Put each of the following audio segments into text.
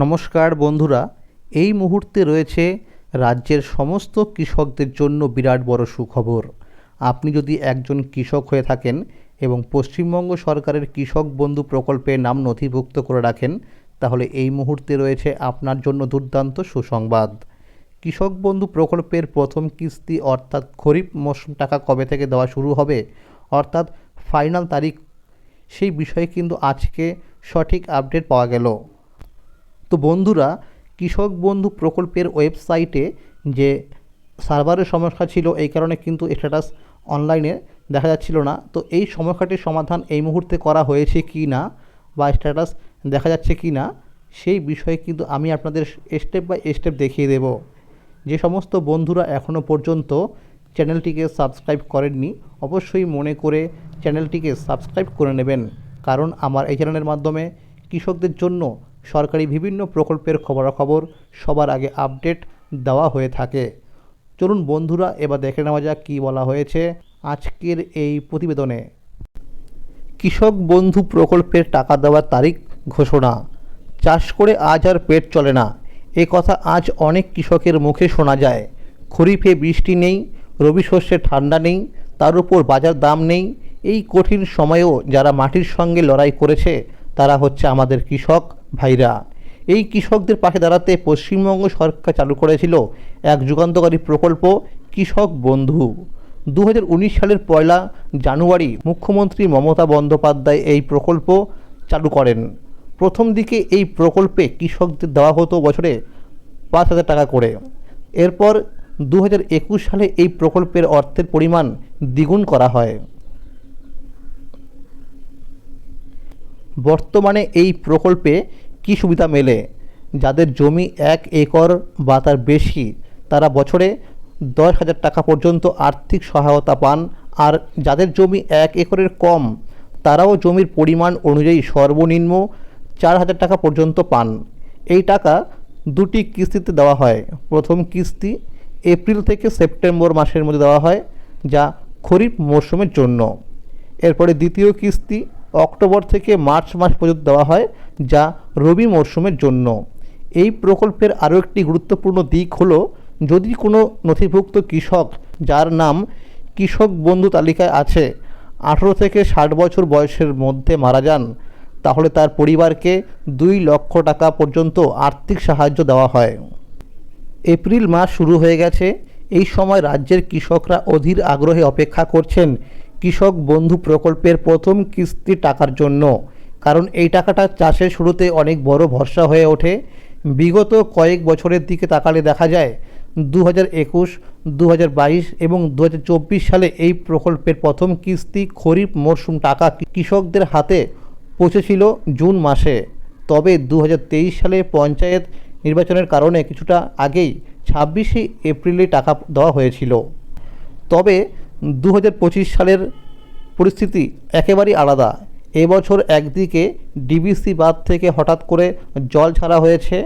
নমস্কার বন্ধুরা, এই মুহূর্তে রয়েছে রাজ্যের সমস্ত কৃষকদের জন্য বিরাট বড় সুখবর। আপনি যদি একজন কৃষক হয়ে থাকেন এবং পশ্চিমবঙ্গ সরকারের কৃষক বন্ধু প্রকল্পে নাম নথিভুক্ত করে রাখেন, তাহলে এই মুহূর্তে রয়েছে আপনার জন্য দুর্দান্ত সুসংবাদ। কৃষক বন্ধু প্রকল্পের প্রথম কিস্তি অর্থাৎ খরিফ মৌসুম টাকা কবে থেকে দেওয়া শুরু হবে, অর্থাৎ ফাইনাল তারিখ, সেই বিষয়ে কিন্তু আজকে সঠিক আপডেট পাওয়া গেল। তো বন্ধুরা, কৃষক বন্ধু প্রকল্পের ওয়েবসাইটে যে সার্ভারের সমস্যা ছিল, এই কারণে কিন্তু স্ট্যাটাস অনলাইনে দেখা যাচ্ছিল না। তো এই সমস্যাটির সমাধান এই মুহূর্তে করা হয়েছে কি না বা স্ট্যাটাস দেখা যাচ্ছে কি না, সেই বিষয়ে কিন্তু আমি আপনাদের স্টেপ বাই স্টেপ দেখিয়ে দেব। যে সমস্ত বন্ধুরা এখনও পর্যন্ত চ্যানেলটিকে সাবস্ক্রাইব করেননি, অবশ্যই মনে করে চ্যানেলটিকে সাবস্ক্রাইব করে নেবেন। কারণ আমার এই চ্যানেলের মাধ্যমে কৃষকদের জন্য সরকারি বিভিন্ন প্রকল্পের খবরাখবর সবার আগে আপডেট দেওয়া হয়ে থাকে। চলুন বন্ধুরা, এবার দেখে নেওয়া যাক কী বলা হয়েছে আজকের এই প্রতিবেদনে। কৃষক বন্ধু প্রকল্পের টাকা দেওয়ার তারিখ ঘোষণা। চাষ করে আজ আর পেট চলে না। এ কথা আজ অনেক কৃষকের মুখে শোনা যায়। খরিফে বৃষ্টি নেই, রবি শস্যে ঠান্ডা নেই, তার উপর বাজার দাম নেই। এই কঠিন সময়েও যারা মাটির সঙ্গে লড়াই করেছে, তারা হচ্ছে আমাদের কৃষক। ভাইরা, এই কৃষকদের পাশে দাঁড়াতে পশ্চিমবঙ্গ সরকার চালু করেছিল এক যুগান্তকারী প্রকল্প, কৃষক বন্ধু। দু হাজার উনিশ সালের পয়লা জানুয়ারি মুখ্যমন্ত্রী মমতা বন্দ্যোপাধ্যায় এই প্রকল্প চালু করেন। প্রথম দিকে এই প্রকল্পে কৃষকদের দেওয়া হতো বছরে পাঁচ হাজার টাকা করে। এরপর দু হাজার একুশ সালে এই প্রকল্পের অর্থের পরিমাণ দ্বিগুণ করা হয়। বর্তমানে এই প্রকল্পে কী সুবিধা মেলে? যাদের জমি এক একর বা তার বেশি, তারা বছরে দশ হাজার টাকা পর্যন্ত আর্থিক সহায়তা পান। আর যাদের জমি এক একরের কম, তারাও জমির পরিমাণ অনুযায়ী সর্বনিম্ন চার হাজার টাকা পর্যন্ত পান। এই টাকা দুটি কিস্তিতে দেওয়া হয়। প্রথম কিস্তি এপ্রিল থেকে সেপ্টেম্বর মাসের মধ্যে দেওয়া হয়, যা খরিফ মরশুমের জন্য। এরপরে দ্বিতীয় কিস্তি অক্টোবর থেকে মার্চ মাস পর্যন্ত দেওয়া হয়, যা রবি মরশুমের জন্য। এই প্রকল্পের আরও একটি গুরুত্বপূর্ণ দিক হলো, যদি কোনো নথিভুক্ত কৃষক, যার নাম কৃষক বন্ধু তালিকায় আছে, আঠেরো থেকে ষাট বছর বয়সের মধ্যে মারা যান, তাহলে তার পরিবারকে দুই লক্ষ টাকা পর্যন্ত আর্থিক সাহায্য দেওয়া হয়। এপ্রিল মাস শুরু হয়ে গেছে। এই সময় রাজ্যের কৃষকরা অধীর আগ্রহে অপেক্ষা করছেন কৃষক বন্ধু প্রকল্পের প্রথম কিস্তি টাকার জন্য। কারণ এই টাকাটা চাষের শুরুতে অনেক বড় ভরসা হয়ে ওঠে। বিগত কয়েক বছরের দিকে তাকালে দেখা যায় দু হাজার একুশ দু হাজার বাইশ এবং দু হাজার চব্বিশ সালে এই প্রকল্পের প্রথম কিস্তি খরিফ মরশুম টাকা কৃষকদের হাতে পৌঁছেছিল জুন মাসে। তবে দু হাজার তেইশ সালে পঞ্চায়েত নির্বাচনের কারণে কিছুটা আগেই ছাব্বিশে এপ্রিলে টাকা দেওয়া হয়েছিল। তবে দু হাজার পঁচিশ সালের পরিস্থিতি একেবারেই আলাদা। এবছর একদিকে ডিবিসি বাঁধ থেকে হঠাৎ করে জল ছাড়া হয়েছে,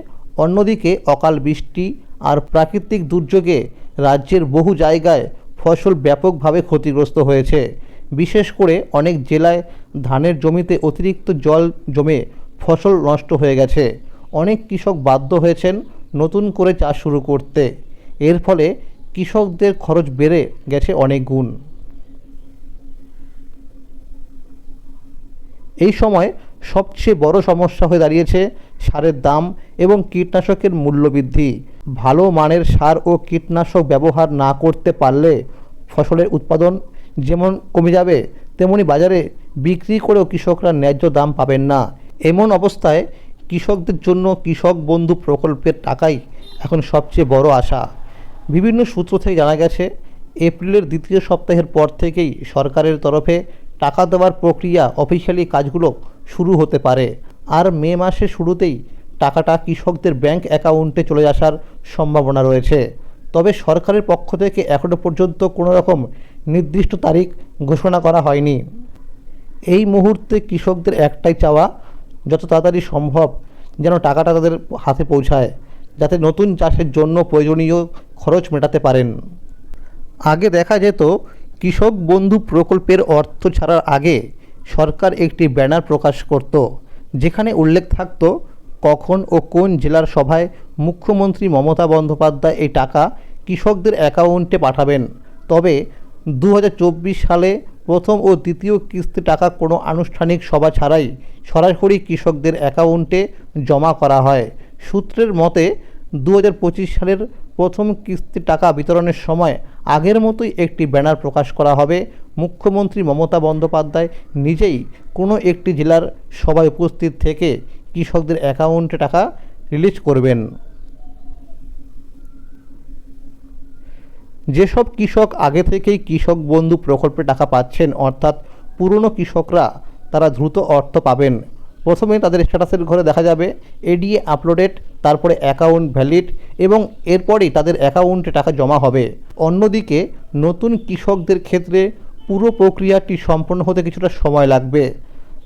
অন্যদিকে অকাল বৃষ্টি আর প্রাকৃতিক দুর্যোগে রাজ্যের বহু জায়গায় ফসল ব্যাপকভাবে ক্ষতিগ্রস্ত হয়েছে। বিশেষ করে অনেক জেলায় ধানের জমিতে অতিরিক্ত জল জমে ফসল নষ্ট হয়ে গেছে। অনেক কৃষক বাধ্য হয়েছেন নতুন করে চাষ শুরু করতে। এর ফলে কৃষকদের খরচ বেড়ে গেছে অনেক গুণ। এই সময় সবচেয়ে বড় সমস্যা হয়ে দাঁড়িয়েছে সারের দাম এবং কীটনাশকের মূল্যবৃদ্ধি। ভালো মানের সার ও কীটনাশক ব্যবহার না করতে পারলে ফসলের উৎপাদন যেমন কমে যাবে, তেমনি বাজারে বিক্রি করেও কৃষকরা ন্যায্য দাম পাবেন না। এমন অবস্থায় কৃষকদের জন্য কৃষক বন্ধু প্রকল্পের টাকাই এখন সবচেয়ে বড় আশা। বিভিন্ন সূত্র থেকে জানা গেছে, এপ্রিলের দ্বিতীয় সপ্তাহের পর থেকেই সরকারের তরফে টাকা দেওয়ার প্রক্রিয়া অফিসিয়ালি কাজগুলো শুরু হতে পারে। আর মে মাসের শুরুতেই টাকাটা কৃষকদের ব্যাংক অ্যাকাউন্টে চলে আসার সম্ভাবনা রয়েছে। তবে সরকারের পক্ষ থেকে এখনও পর্যন্ত কোনো রকম নির্দিষ্ট তারিখ ঘোষণা করা হয়নি। এই মুহূর্তে কৃষকদের একটাই চাওয়া, যত তাড়াতাড়ি সম্ভব যেন টাকাটা তাদের হাতে পৌঁছায়, যাতে নতুন চাষের জন্য প্রয়োজনীয় খরচ মেটাতে পারেন। আগে দেখা যেত কৃষক বন্ধু প্রকল্পের অর্থ ছাড়ার আগে সরকার একটি ব্যানার প্রকাশ করত, যেখানে উল্লেখ থাকত কখন ও কোন জেলার সভায় মুখ্যমন্ত্রী মমতা বন্দ্যোপাধ্যায় এই টাকা কৃষকদের অ্যাকাউন্টে পাঠাবেন। তবে দু হাজার চব্বিশ সালে প্রথম ও দ্বিতীয় কিস্তি টাকা কোনো আনুষ্ঠানিক সভা ছাড়াই সরাসরি কৃষকদের অ্যাকাউন্টে জমা করা হয়। সূত্রের মতে দু হাজার পঁচিশ সালের প্রথম কিস্তি টাকা বিতরণের সময় আগের মতোই একটি ব্যানার প্রকাশ করা হবে। মুখ্যমন্ত্রী মমতা বন্দ্যোপাধ্যায় নিজেই কোনো একটি জেলার সভায় উপস্থিত থেকে কৃষকদের অ্যাকাউন্টে টাকা রিলিজ করবেন। যেসব কৃষক আগে থেকেই কৃষক বন্ধু প্রকল্পে টাকা পাচ্ছেন, অর্থাৎ পুরনো কৃষকরা, তারা দ্রুত অর্থ পাবেন। প্রথমে তাদের স্ট্যাটাসের ঘরে দেখা যাবে এডিএ আপলোডেড তারপরে অ্যাকাউন্ট ভ্যালিড এবং এরপরেই তাদের অ্যাকাউন্টে টাকা জমা হবে। অন্যদিকে নতুন কৃষকদের ক্ষেত্রে পুরো প্রক্রিয়াটি সম্পন্ন হতে কিছুটা সময় লাগবে।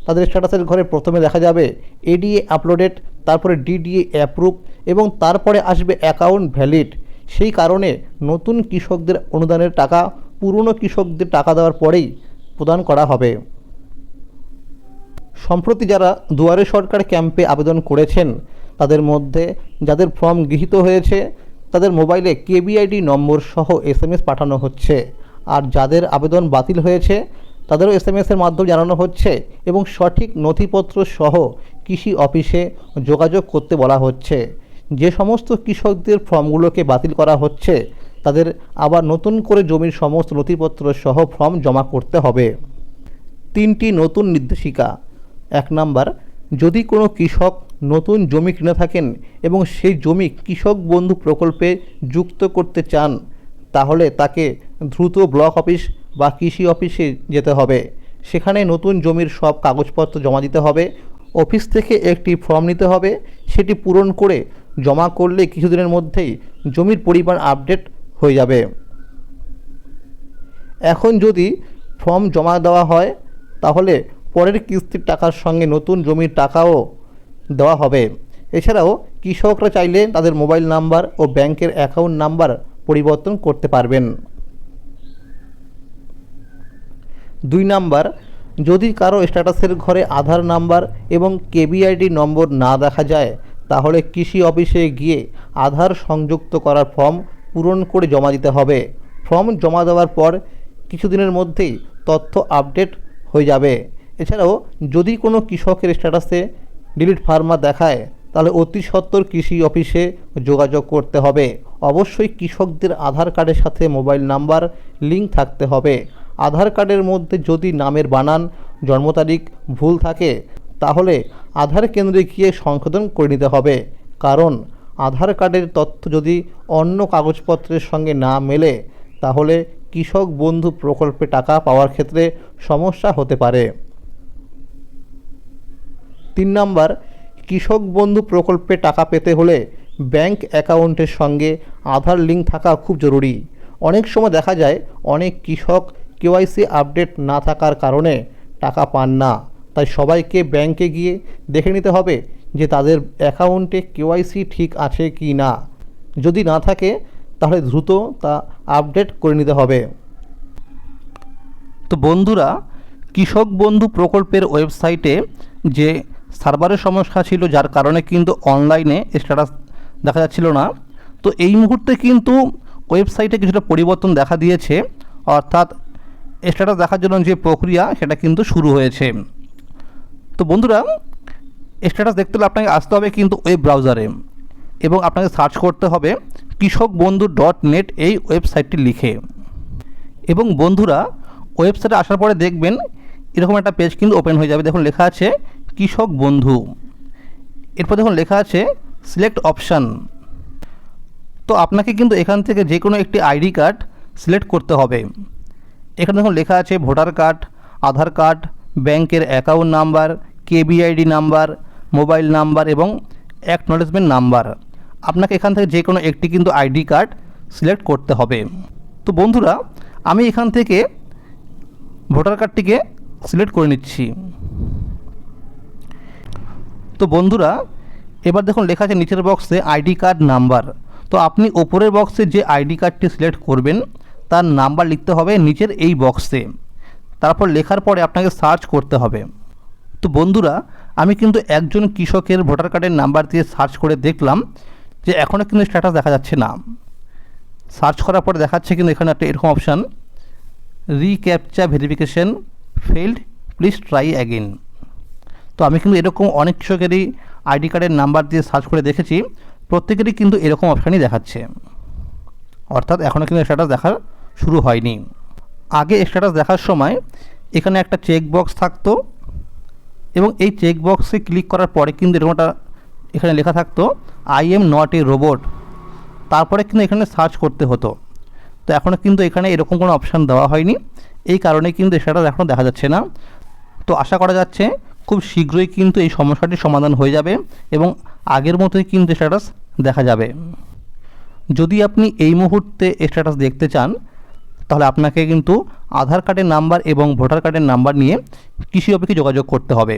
তাদের স্ট্যাটাসের ঘরে প্রথমে দেখা যাবে এডিএ আপলোডেড তারপরে ডিডিএ অ্যাপ্রুভ এবং তারপরে আসবে অ্যাকাউন্ট ভ্যালিড সেই কারণে নতুন কৃষকদের অনুদানের টাকা, পুরনো কৃষকদের টাকা দেওয়ার পরেই প্রদান করা হবে। সম্প্রতি যারা দুয়ারে সরকার ক্যাম্পে আবেদন করেছেন, তাদের মধ্যে যাদের ফর্ম গৃহীত হয়েছে, তাদের মোবাইলে কেবিআইডি নম্বর সহ এসএমএস পাঠানো হচ্ছে। আর যাদের আবেদন বাতিল হয়েছে, তাদেরও এসএমএসের মাধ্যমে জানানো হচ্ছে এবং সঠিক নথিপত্র সহ কৃষি অফিসে যোগাযোগ করতে বলা হচ্ছে। যে সমস্ত কৃষকদের ফর্মগুলোকে বাতিল করা হচ্ছে, তাদের আবার নতুন করে জমির সমস্ত নথিপত্র সহ ফর্ম জমা করতে হবে। তিনটি নতুন নির্দেশিকা। এক নাম্বার, যদি কোনো কৃষক নতুন জমি কিনে থাকেন এবং সেই জমি কৃষক বন্ধু প্রকল্পে যুক্ত করতে চান, তাহলে তাকে দ্রুত ব্লক অফিস বা কৃষি অফিসে যেতে হবে। সেখানে নতুন জমির সব কাগজপত্র জমা দিতে হবে, অফিস থেকে একটি ফর্ম নিতে হবে, সেটি পূরণ করে জমা করলে কিছুদিনের মধ্যেই জমির পরিমাণ আপডেট হয়ে যাবে। এখন যদি ফর্ম জমা দেওয়া হয়, তাহলে পরের কিস্তির টাকার সঙ্গে নতুন জমির টাকাও দেওয়া হবে। এছাড়াও কৃষকরা চাইলে তাদের মোবাইল নাম্বার ও ব্যাংকের অ্যাকাউন্ট নাম্বার পরিবর্তন করতে পারবেন। দুই নাম্বার, যদি কারও স্ট্যাটাসের ঘরে আধার নাম্বার এবং কেবিআইডি নম্বর না দেখা যায়, তাহলে কৃষি অফিসে গিয়ে আধার সংযুক্ত করার ফর্ম পূরণ করে জমা দিতে হবে। ফর্ম জমা দেওয়ার পর কিছুদিনের মধ্যেই তথ্য আপডেট হয়ে যাবে। এছাড়াও যদি কোনো কৃষকের স্ট্যাটাসে ডিলিট ফার্মা দেখায়, তাহলে অতি সত্বর কৃষি অফিসে যোগাযোগ করতে হবে। অবশ্যই কৃষকদের আধার কার্ডের সাথে মোবাইল নাম্বার, লিঙ্ক থাকতে হবে। আধার কার্ডের মধ্যে যদি নামের বানান, জন্ম তারিখ ভুল থাকে, তাহলে আধার কেন্দ্রে গিয়ে সংশোধন করে নিতে হবে। কারণ আধার কার্ডের তথ্য যদি অন্য কাগজপত্রের সঙ্গে না মেলে, তাহলে কৃষক বন্ধু প্রকল্পে টাকা পাওয়ার ক্ষেত্রে সমস্যা হতে পারে। তিন নাম্বার, কৃষক বন্ধু প্রকল্পে টাকা পেতে হলে ব্যাংক অ্যাকাউন্টের সঙ্গে আধার লিঙ্ক থাকা খুব জরুরি। অনেক সময় দেখা যায় অনেক কৃষক কেওয়াইসি আপডেট না থাকার কারণে টাকা পান না। তাই সবাইকে ব্যাংকে গিয়ে দেখে নিতে হবে যে তাদের অ্যাকাউন্টে কেওয়াইসি ঠিক আছে কি না। যদি না থাকে, তাহলে দ্রুত তা আপডেট করে নিতে হবে। তো বন্ধুরা, কৃষক বন্ধু প্রকল্পের ওয়েবসাইটে যে সার্ভারের সমস্যা ছিল, যার কারণে কিন্তু অনলাইনে স্ট্যাটাস দেখা যাচ্ছিল না। তো এই মুহূর্তে কিন্তু ওয়েবসাইটে কিছুটা পরিবর্তন দেখা দিয়েছে, অর্থাৎ স্ট্যাটাস দেখার জন্য যে প্রক্রিয়া, সেটা কিন্তু শুরু হয়েছে। তো বন্ধুরা স্ট্যাটাস দেখতে হলে আপনাকে আসতে হবে কিন্তু ওয়েব ব্রাউজারে এবং আপনাকে সার্চ করতে হবে কৃষক বন্ধু ডট নেট এই ওয়েবসাইটটি লিখে। এবং বন্ধুরা ওয়েবসাইটে আসার পরে দেখবেন, এরকম একটা পেজ কিন্তু ওপেন হয়ে যাবে। দেখুন, লেখা আছে কৃষক বন্ধু। এরপর দেখুন, লেখা আছে সিলেক্ট অপশান তো আপনাকে কিন্তু এখান থেকে যে কোনো একটি আইডি কার্ড সিলেক্ট করতে হবে। এখানে দেখুন, লেখা আছে ভোটার কার্ড আধার কার্ড ব্যাংকের account number KBID number mobile number এবং অ্যাকনলেজমেন্ট নাম্বার আপনাকে এখান থেকে যে কোনো একটি কিন্তু আইডি কার্ড সিলেক্ট করতে হবে। তো বন্ধুরা, আমি এখান থেকে ভোটার কার্ডটিকে সিলেক্ট করে নিচ্ছি। তো বন্ধুরা, এবার দেখুন লেখা আছে নিচের বক্সে আইডি কার্ড নাম্বার তো আপনি ওপরের বক্সে যে আইডি কার্ডটি সিলেক্ট করবেন, তার নাম্বার লিখতে হবে নিচের এই বক্সে তারপর লেখার পরে আপনাকে সার্চ করতে হবে। তো বন্ধুরা, আমি কিন্তু একজন কৃষকের ভোটার কার্ডের নাম্বার দিয়ে সার্চ করে দেখলাম যে এখনও কিন্তু স্ট্যাটাস দেখা যাচ্ছে না। সার্চ করার পরে দেখাচ্ছে কিন্তু এখানে একটা এরকম option recaptcha verification failed please try again তো আমি কিন্তু এরকম অনেক কৃষকেরই আইডি কার্ডের নাম্বার দিয়ে সার্চ করে দেখেছি। প্রত্যেকেরই কিন্তু এরকম অপশানই দেখাচ্ছে। অর্থাৎ এখনও কিন্তু স্ট্যাটাস দেখা শুরু হয়নি। আগে স্ট্যাটাস দেখার সময় এখানে একটা চেক বক্স থাকতো এবং এই চেক বক্সে ক্লিক করার পরে কিন্তু এরকম একটা এখানে লেখা থাকতো I am not a robot তারপরে কিন্তু এখানে সার্চ করতে হতো। তো এখনও কিন্তু এখানে এরকম কোনো অপশান দেওয়া হয়নি। এই কারণে কিন্তু স্ট্যাটাস এখনও দেখা যাচ্ছে না। তো আশা করা যাচ্ছে খুব শীঘ্রই কিন্তু এই সমস্যাটির সমাধান হয়ে যাবে এবং আগের মতোই কিন্তু স্ট্যাটাস দেখা যাবে। যদি আপনি এই মুহূর্তে স্ট্যাটাস দেখতে চান, তাহলে আপনাকে কিন্তু আধার কার্ডের নাম্বার এবং ভোটার কার্ডের নাম্বার নিয়ে কৃষি অফিসে যোগাযোগ করতে হবে।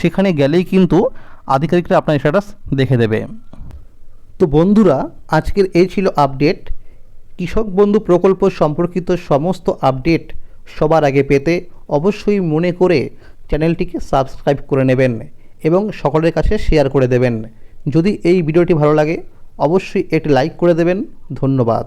সেখানে গেলেই কিন্তু আধিকারিকরা আপনার স্ট্যাটাস দেখে দেবে। তো বন্ধুরা, আজকের এই ছিল আপডেট কৃষক বন্ধু প্রকল্প সম্পর্কিত সমস্ত আপডেট সবার আগে পেতে অবশ্যই মনে করে চ্যানেলটিকে সাবস্ক্রাইব করে নেবেন এবং সকলের কাছে শেয়ার করে দেবেন। যদি এই ভিডিওটি ভালো লাগে, অবশ্যই একটি লাইক করে দেবেন। ধন্যবাদ।